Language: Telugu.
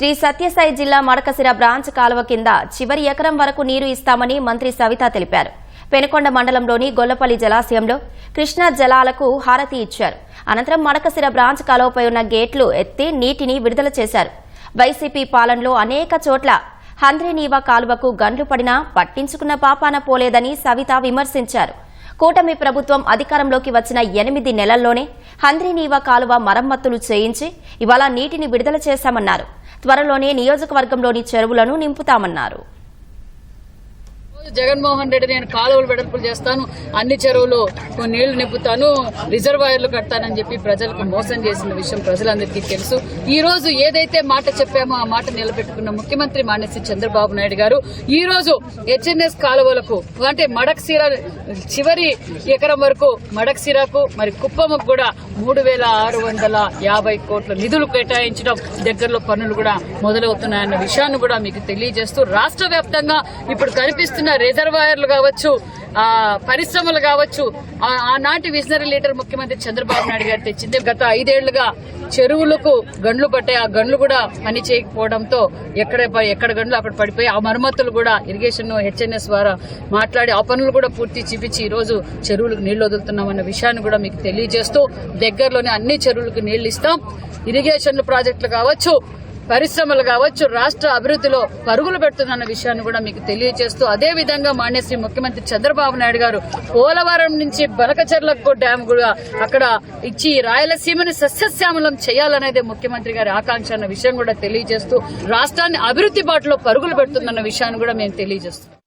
శ్రీ సత్యసాయి జిల్లా మడకసిర బ్రాంచ్ కాలువ కింద చివరి ఎకరం వరకు నీరు ఇస్తామని మంత్రి సవిత తెలిపారు. పెనుకొండ మండలంలోని గొల్లపల్లి జలాశయంలో కృష్ణా జలాలకు హారతి ఇచ్చారు. అనంతరం మడకసిర బ్రాంచ్ కాలువపై ఉన్న గేట్లు ఎత్తి నీటిని విడుదల చేశారు. వైసీపీ పాలనలో అనేక చోట్ల హంద్రీనీవా కాలువకు గండ్లు పడినా పట్టించుకున్న పాపాన పోలేదని సవిత విమర్శించారు. కూటమి ప్రభుత్వం అధికారంలోకి వచ్చిన ఎనిమిది నెలల్లోనే హంద్రీనీవా కాలువ మరమ్మతులు చేయించి ఇవాళ నీటిని విడుదల చేశామన్నారు. త్వరలోనే నియోజకవర్గంలోని చెరువులను నింపుతామన్నారు జగన్మోహన్ రెడ్డి నేను కాలువలు వెడల్పులు చేస్తాను అన్ని చెరువులు నీళ్ళు నింపుతాను రిజర్వాయర్లు కడతానని చెప్పి ప్రజలకు మోసం చేసిన విషయం ప్రజలందరికీ తెలుసు. ఈ రోజు ఏదైతే మాట చెప్పామో ఆ మాట నిలబెట్టుకున్న ముఖ్యమంత్రి మానేసి చంద్రబాబు నాయుడు గారు ఈ రోజు హెచ్ఎన్ఎస్ కాలువలకు అంటే మడక్సీర చివరి ఎకరం వరకు మడక్సీరాకు మరి కుప్పముకు కూడా మూడు వేల ఆరు వందల యాభై కోట్ల నిధులు కేటాయించడం దగ్గరలో పనులు కూడా మొదలవుతున్నాయన్న విషయాన్ని కూడా మీకు తెలియజేస్తూ రాష్ట్ర వ్యాప్తంగా ఇప్పుడు కనిపిస్తున్న రిజర్వాయర్లు కావచ్చు ఆ పరిశ్రమలు కావచ్చు ఆనాటి విజనరీ లీడర్ ముఖ్యమంత్రి చంద్రబాబు నాయుడు గారు తెచ్చింది. గత ఐదేళ్ళుగా చెరువులకు గండ్లు పట్టాయి ఆ గండ్లు కూడా పని చేయకపోవడంతో ఎక్కడ ఎక్కడ గండ్లు అక్కడ పడిపోయి ఆ మరమ్మతులు కూడా ఇరిగేషన్ హెచ్ఎన్ఎస్ ద్వారా మాట్లాడి ఆ పనులు కూడా పూర్తి చూపించి ఈరోజు చెరువులకు నీళ్ళు వదులుతున్నామన్న విషయాన్ని కూడా మీకు తెలియజేస్తూ దగ్గరలోనే అన్ని చెరువులకు నీళ్ళు ఇస్తాం. ఇరిగేషన్ ప్రాజెక్టులు కావచ్చు పరిశ్రమలు కావచ్చు రాష్ట్ర అభివృద్ధిలో పరుగులు పెడుతుందన్న విషయాన్ని కూడా మీకు తెలియజేస్తూ అదే విధంగా మాన్యశ్రీ ముఖ్యమంత్రి చంద్రబాబు నాయుడు గారు పోలవరం నుంచి బనకచెర్లకు డ్యామ్ కూడా అక్కడ ఇచ్చి రాయలసీమని సస్యశ్యామలం చేయాలనేదే ముఖ్యమంత్రి గారి ఆకాంక్ష అన్న విషయం కూడా తెలియజేస్తూ రాష్ట్రాన్ని అభివృద్ధి బాటలో పరుగులు పెడుతుందన్న విషయాన్ని కూడా మేము తెలియజేస్తాం